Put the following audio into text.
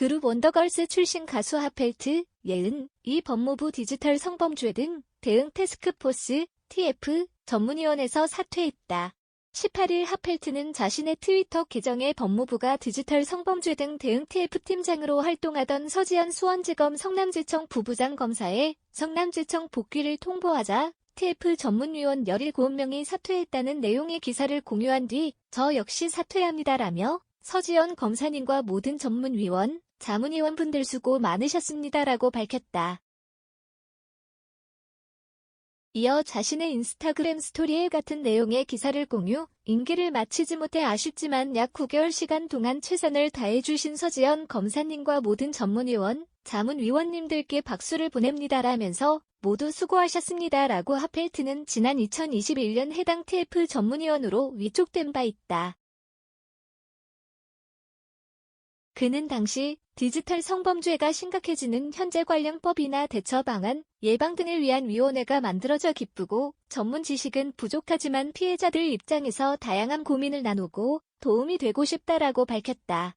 그룹 원더걸스 출신 가수 하펠트, 예은, 이 법무부 디지털 성범죄 등 대응 태스크포스, TF, 전문위원회에서 사퇴했다. 18일 하펠트는 자신의 트위터 계정에 법무부가 디지털 성범죄 등 대응 TF팀장으로 활동하던 서지현 수원지검 성남지청 부부장 검사에 성남지청 복귀를 통보하자 TF 전문위원 17명이 사퇴했다는 내용의 기사를 공유한 뒤 저 역시 사퇴합니다라며 서지현 검사님과 모든 전문위원, 자문위원분들 수고 많으셨습니다라고 밝혔다. 이어 자신의 인스타그램 스토리에 같은 내용의 기사를 공유, 임기를 마치지 못해 아쉽지만 약 9개월 시간 동안 최선을 다해주신 서지현 검사님과 모든 전문위원, 자문위원님들께 박수를 보냅니다라면서 모두 수고하셨습니다라고 하펠트는 지난 2021년 해당 TF 전문위원으로 위촉된 바 있다. 그는 당시 디지털 성범죄가 심각해지는 현재 관련 법이나 대처 방안, 예방 등을 위한 위원회가 만들어져 기쁘고 전문 지식은 부족하지만 피해자들 입장에서 다양한 고민을 나누고 도움이 되고 싶다라고 밝혔다.